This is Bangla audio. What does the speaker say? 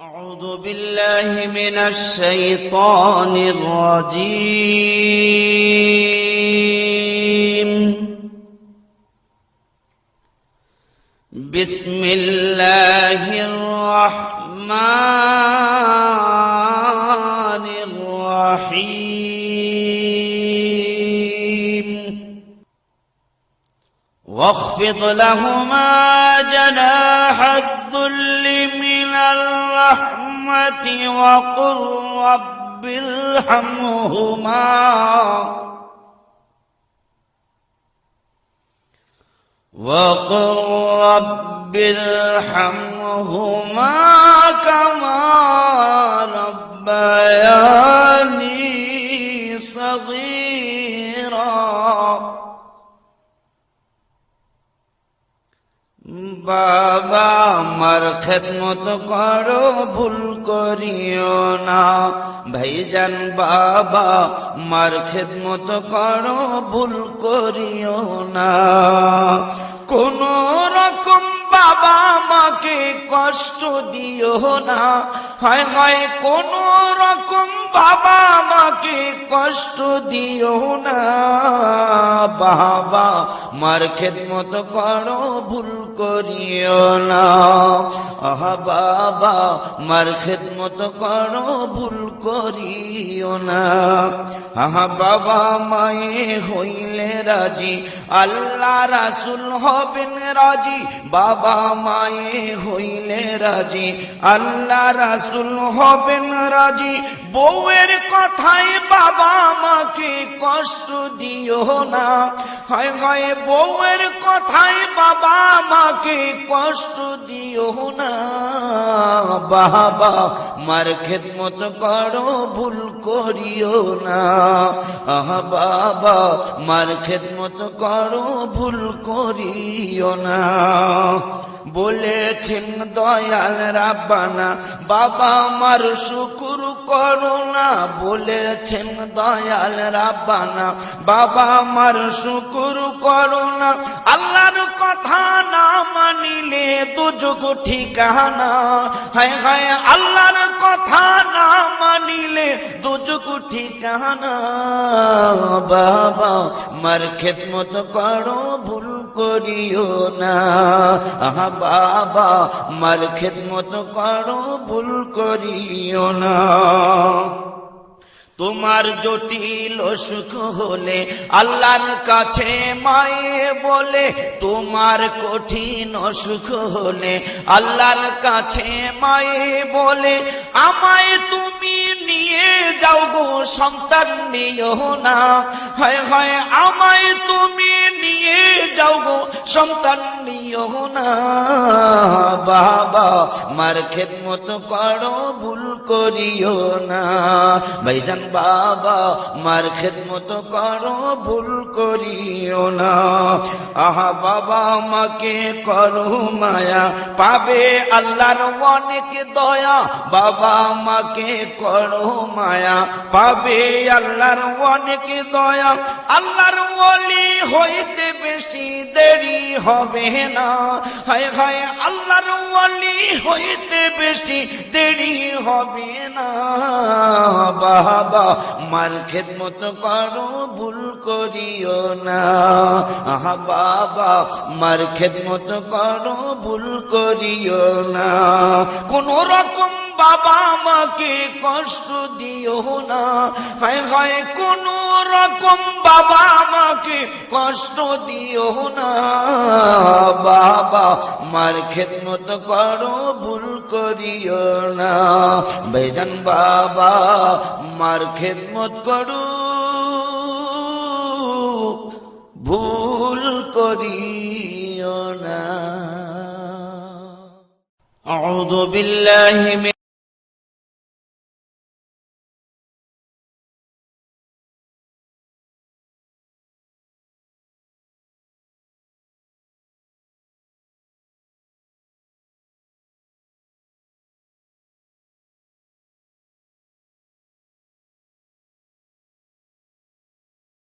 أعوذ بالله من الشيطان الرجيم. بسم الله الرحمن الرحيم. واخفض لهما جناح الذل من الرحمة وقل رب ارحمهما. وقل رب ارحمهما كما ربياني صغيرا. বাবা, আমার খেদমত করো, ভুল করিও না। ভাইজান বাবা, মার খেদমত করো, ভুল করিও না। কোন রকম বাবা মাকে কষ্ট দিও না। হয় হয়, কোন রকম বাবা মাকে কষ্ট দিও না। বাবা, মার খেদমত করো, ভুল করিও না। আহ, বাবা, মার খেদমত করো, ভুল করিও না। আহ, বাবা, মায়ে হইলে রাজি, আল্লাহ রাসুল হবেন রাজি। বাবা, মায়ে হইলে রাজি, আল্লাহ রাসুল হবেন রাজি। বউয়ের কথায় বাবা মাকে কষ্ট দিও না। হয় হয় বউয়ের কথায় বাবা মাকে কষ্ট দিও না। বাবা, মার খেদমত করো, ভুল করিও না। আহ, বাবা, মার খেদমত করো, ভুল করিও না। বলেছেন দয়াল রাব্বানা, বাবা আমার শুকুর করো না বলেছেন দয়াল রাব্বানা। বাবা আমার শুকুর করো না। আল্লাহর কথা না মানিলে দুযোগ ঠিকানা। হায় হায় আল্লাহর কথা না মানিলে দুযোগ ঠিকানা। বাবা, মার খেদমত করো ভুল করিও না। আহা বাবা, মার খেদমত করো, ভুল করিও না। তোমার জটিল অসুখ হলে আল্লাহর কাছে মায়ে বলে, তোমার কঠিন অসুখ হলে আল্লাহর কাছে মায়ে বলে, আমায় তুমি নিয়ে যাও গো, সন্তান নিও না। হয় হয়, আমায় তুমি নিয়ে যাও গো, সন্তান নিও না। বাবা, মার খেদমত করো, ভুল করিও না। ভাইজান বাবা, মার খেদমত করো, ভুল করিও না। আহা বাবা মাকে করো মায়া। পাবে আল্লাহর অনেক দয়া। বাবা মাকে করো মায়া। পাবে আল্লাহর অনেক দয়া। আল্লাহর ওলি হইতে বেশি দেরি হবে না। হায় হায়, আল্লাহর ওলি হইতে বেশি দেরি হবে না। বাবা মার খেদমত করো, ভুল করিও না। আহা বাবা, মার খেদমত করো, ভুল করিও না। কোন রকম বাবা মাকে কষ্ট দিও না হায় হায় কোন রকম বাবা মাকে কষ্ট দিও না বাবা মার খেদমত করো ভুল করিও না বেজান বাবা মার খেদমত করো ভুল করিও না أعوذ بالله من